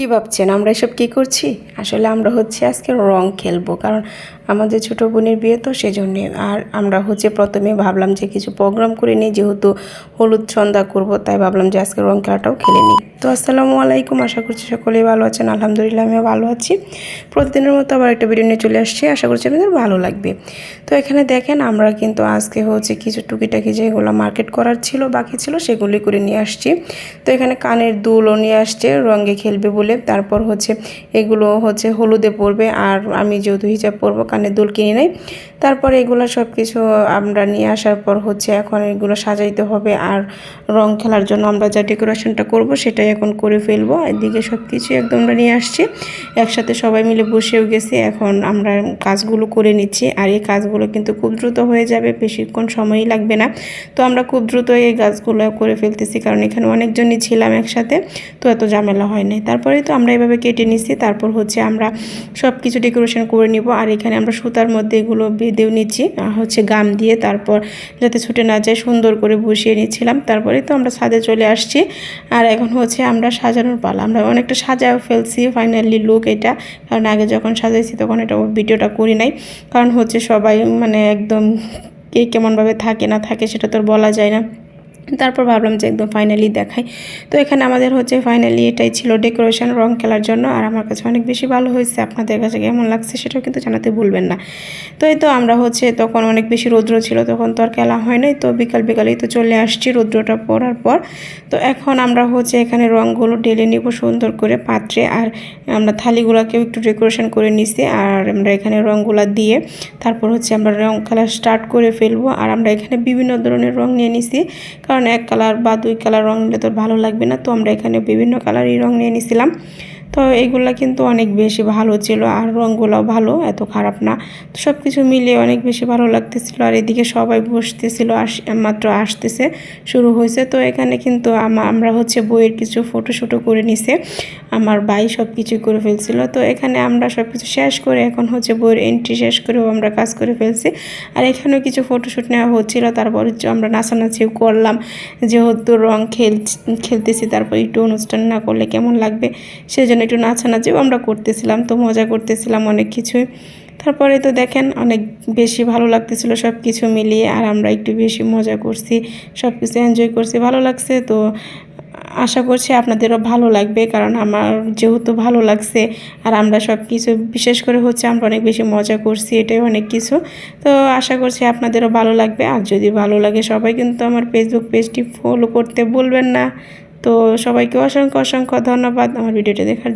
কী ভাবছেন? আমরা এসব কী করছি? আসলে আমরা হচ্ছে আজকে রং খেলব কারণ আমাদের ছোটো বোনের বিয়ে তো সেজন্যে। আর আমরা হচ্ছে প্রথমে ভাবলাম যে কিছু প্রোগ্রাম করে নিই, যেহেতু হলুদ সন্ধ্যা করব, তাই ভাবলাম যে আজকে রং খেলাটাও খেলে নিই। তো আসসালামু আলাইকুম, আশা করছি সকলেই ভালো আছেন। আলহামদুলিল্লাহ, আমিও ভালো আছি। প্রতিদিনের মতো আবার একটা ভিডিও নিয়ে চলে আসছি। আশা করছি আপনাদের ভালো লাগবে। তো এখানে দেখেন, আমরা কিন্তু আজকে হচ্ছে কিছু টুকিটাকি যেগুলো মার্কেট করার ছিল, বাকি ছিল, সেগুলি করে নিয়ে আসছি। তো এখানে কানের দুলও নিয়ে আসছে, রঙে খেলবে বলে। তারপর হচ্ছে এগুলো হচ্ছে হলুদে পড়বে আর আমি যেহেতু হিজাব পরবো কানের দুল কিনে নেই। তারপর এগুলো সব কিছু আমরা নিয়ে আসার পর হচ্ছে এখন এগুলো সাজাইতে হবে আর রং খেলার জন্য আমরা যা ডেকোরেশনটা করব সেটাই এখন করে ফেলব। এদিকে সব কিছু একদম আমরা নিয়ে আসছি। একসাথে সবাই মিলে বসেও গেছি। এখন আমরা কাজগুলো করে নিচ্ছি আর এই কাজগুলো কিন্তু খুব দ্রুত হয়ে যাবে, বেশিক্ষণ সময়ই লাগবে না। তো আমরা খুব দ্রুত এই কাজগুলো করে ফেলতেছি কারণ এখানে অনেকজনই ছিলাম একসাথে, তো এত ঝামেলা হয় নাই। তারপরে তো আমরা এভাবে কেটে নিচ্ছি। তারপর হচ্ছে আমরা সব কিছু ডেকোরেশন করে নিব আর এখানে আমরা সুতার মধ্যে এগুলো বেঁধেও নিচ্ছি আর হচ্ছে গাম দিয়ে তারপর যাতে ছুটে না যায় সুন্দর করে বসিয়ে নিচ্ছিলাম। তারপরে তো আমরা ছাদে চলে আসছি। আর এখন হচ্ছে আমরা সাজানোর পালা। আমরা অনেকটা সাজাও ফেলছি ফাইনালি লুক এটা। কারণ আগে যখন সাজাইছি তখন এটা ভিডিওটা করি নাই। কারণ হচ্ছে সবাই মানে একদম কে কেমনভাবে থাকে না থাকে সেটা তো বলা যায় না। তারপর ভাবলাম যে একদম ফাইনালি দেখাই। তো এখানে আমাদের হচ্ছে ফাইনালি এটাই ছিল ডেকোরেশন রং খেলার জন্য। আর আমার কাছে অনেক বেশি ভালো হয়েছে। আপনাদের কাছে কেমন লাগছে সেটাও কিন্তু জানাতে ভুলবেন না। তো এই তো আমরা হচ্ছে তখন অনেক বেশি রৌদ্র ছিল, তখন তো আর খেলা হয় নাই। তো বিকাল বিকালেই তো চলে আসছি রৌদ্রটা পড়ার পর। তো এখন আমরা হচ্ছে এখানে রঙগুলো ঢেলে নিব সুন্দর করে পাত্রে। আর আমরা থালিগুলোকেও একটু ডেকোরেশন করে নিছি। আর আমরা এখানে রঙগুলো দিয়ে তারপর হচ্ছে আমরা রং খেলা স্টার্ট করে ফেলব। আর আমরা এখানে বিভিন্ন ধরনের রং নিয়ে নিছি। কারণ এক কালার বা দুই কালার রং নিলে তো ভালো লাগবে না। তো আমরা এখানে বিভিন্ন কালারই রং নিয়ে নিছিলাম। তো এগুলো কিন্তু অনেক বেশি ভালো ছিল আর রঙগুলোও ভালো, এত খারাপ না। তো সব কিছু মিলিয়ে অনেক বেশি ভালো লাগতেছিল আর এদিকে সবাই বসতেছিল, আস, মাত্র আসতেছে, শুরু হয়েছে। তো এখানে কিন্তু আমরা হচ্ছে বইয়ের কিছু ফটো শুটো করে নিছে। আমার ভাই সব কিছু করে ফেলছিল। তো এখানে আমরা সব কিছু শেষ করে এখন হচ্ছে বইয়ের এন্ট্রি শেষ করেও আমরা কাজ করে ফেলছি। আর এখানেও কিছু ফটোশ্যুট নেওয়া হচ্ছিল, তারপর হচ্ছে আমরা নাচানাচিও করলাম। যেহেতু রং খেল খেলতেছি, তারপর একটু অনুষ্ঠান না করলে কেমন লাগবে? সেজন্য একটু নাচানাচিও আমরা করতেছিলাম, তো মজা করতেছিলাম অনেক কিছুই। তারপরে তো দেখেন অনেক বেশি ভালো লাগতেছিল সব কিছু মিলিয়ে, আর আমরা একটু বেশি মজা করছি সব কিছু এনজয় করছি, ভালো লাগছে। তো আশা করছি আপনাদেরও ভালো লাগবে, কারণ আমার যেহেতু ভালো লাগছে আর আমরা সব কিছু বিশেষ করে হচ্ছে আমরা অনেক বেশি মজা করছি, এটাই অনেক কিছু। তো আশা করছি আপনাদেরও ভালো লাগবে। আর যদি ভালো লাগে সবাই কিন্তু আমার ফেসবুক পেজটি ফলো করতে বলবেন না। তো সবাইকে অসংখ্য অসংখ্য ধন্যবাদ আমার ভিডিওটা দেখার জন্য।